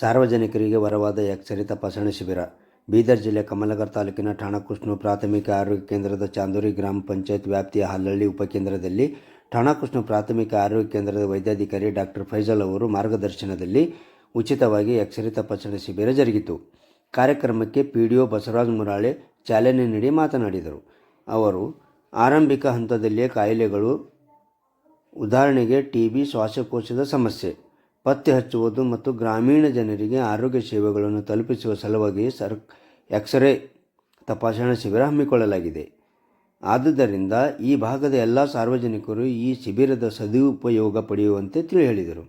ಸಾರ್ವಜನಿಕರಿಗೆ ವರವಾದ ಎಕ್ಸರೆ ತಪಾಸಣೆ ಶಿಬಿರ. ಬೀದರ್ ಜಿಲ್ಲೆ ಕಮಲಗರ್ ತಾಲೂಕಿನ ಠಾಣಕೃಷ್ಣು ಪ್ರಾಥಮಿಕ ಆರೋಗ್ಯ ಕೇಂದ್ರದ ಚಾಂದೂರಿ ಗ್ರಾಮ ಪಂಚಾಯತ್ ವ್ಯಾಪ್ತಿಯ ಹಲ್ಲಳ್ಳಿ ಉಪಕೇಂದ್ರದಲ್ಲಿ ಠಾಣಕೃಷ್ಣು ಪ್ರಾಥಮಿಕ ಆರೋಗ್ಯ ಕೇಂದ್ರದ ವೈದ್ಯಾಧಿಕಾರಿ ಡಾಕ್ಟರ್ ಫೈಜಲ್ ಅವರು ಮಾರ್ಗದರ್ಶನದಲ್ಲಿ ಉಚಿತವಾಗಿ ಎಕ್ಸರೆ ತಪಾಸಣೆ ಶಿಬಿರ ಜರುಗಿತು. ಕಾರ್ಯಕ್ರಮಕ್ಕೆ P D O Basavaraja Murale ಚಾಲನೆ ನೀಡಿ ಮಾತನಾಡಿದರು. ಅವರು, ಆರಂಭಿಕ ಹಂತದಲ್ಲಿಯೇ ಕಾಯಿಲೆಗಳು ಉದಾಹರಣೆಗೆ ಟಿ ಬಿ, ಶ್ವಾಸಕೋಶದ ಸಮಸ್ಯೆ ಪತ್ತೆ ಹಚ್ಚುವುದು ಮತ್ತು ಗ್ರಾಮೀಣ ಜನರಿಗೆ ಆರೋಗ್ಯ ಸೇವೆಗಳನ್ನು ತಲುಪಿಸುವ ಸಲುವಾಗಿ ಸರ್, ಎಕ್ಸ್ರೇ ತಪಾಸಣಾ ಶಿಬಿರ ಹಮ್ಮಿಕೊಳ್ಳಲಾಗಿದೆ. ಆದುದರಿಂದ ಈ ಭಾಗದ ಎಲ್ಲ ಸಾರ್ವಜನಿಕರು ಈ ಶಿಬಿರದ ಸದುಪಯೋಗ ಪಡೆಯುವಂತೆ ತಿಳಿ ಹೇಳಿದರು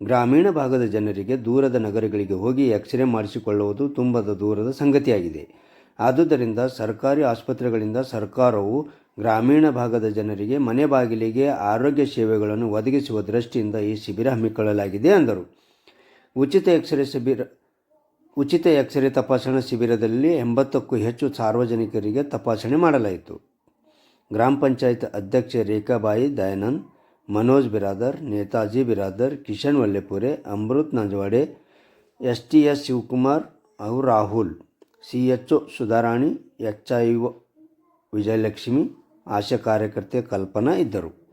ಗ್ರಾಮೀಣ ಭಾಗದ ಜನರಿಗೆ ದೂರದ ನಗರಗಳಿಗೆ ಹೋಗಿ ಎಕ್ಸ್ರೇ ಮಾಡಿಸಿಕೊಳ್ಳುವುದು ತುಂಬದ ದೂರದ ಸಂಗತಿಯಾಗಿದೆ. ಆದುದರಿಂದ ಸರ್ಕಾರಿ ಆಸ್ಪತ್ರೆಗಳಿಂದ ಸರ್ಕಾರವು ಗ್ರಾಮೀಣ ಭಾಗದ ಜನರಿಗೆ ಮನೆ ಬಾಗಿಲಿಗೆ ಆರೋಗ್ಯ ಸೇವೆಗಳನ್ನು ಒದಗಿಸುವ ದೃಷ್ಟಿಯಿಂದ ಈ ಶಿಬಿರ ಹಮ್ಮಿಕೊಳ್ಳಲಾಗಿದೆ ಎಂದರು. ಉಚಿತ ಎಕ್ಸ್ರೇ ಶಿಬಿರ, ಉಚಿತ ಎಕ್ಸ್ರೇ ತಪಾಸಣಾ ಶಿಬಿರದಲ್ಲಿ ಎಂಬತ್ತಕ್ಕೂ ಹೆಚ್ಚು ಸಾರ್ವಜನಿಕರಿಗೆ ತಪಾಸಣೆ ಮಾಡಲಾಯಿತು. ಗ್ರಾಮ ಪಂಚಾಯತ್ ಅಧ್ಯಕ್ಷೆ Rekhabai Dayanand, Manoj Biradar, Netaji Biradar, Kishan Vallepure, Amrut Nanjawade S T S Shivakumar, ಅವು Rahul C H O Sudharani H I O Vijayalakshmi ASHA ಕಾರ್ಯಕರ್ತೆ ಕಲ್ಪನಾ ಇದ್ದರು.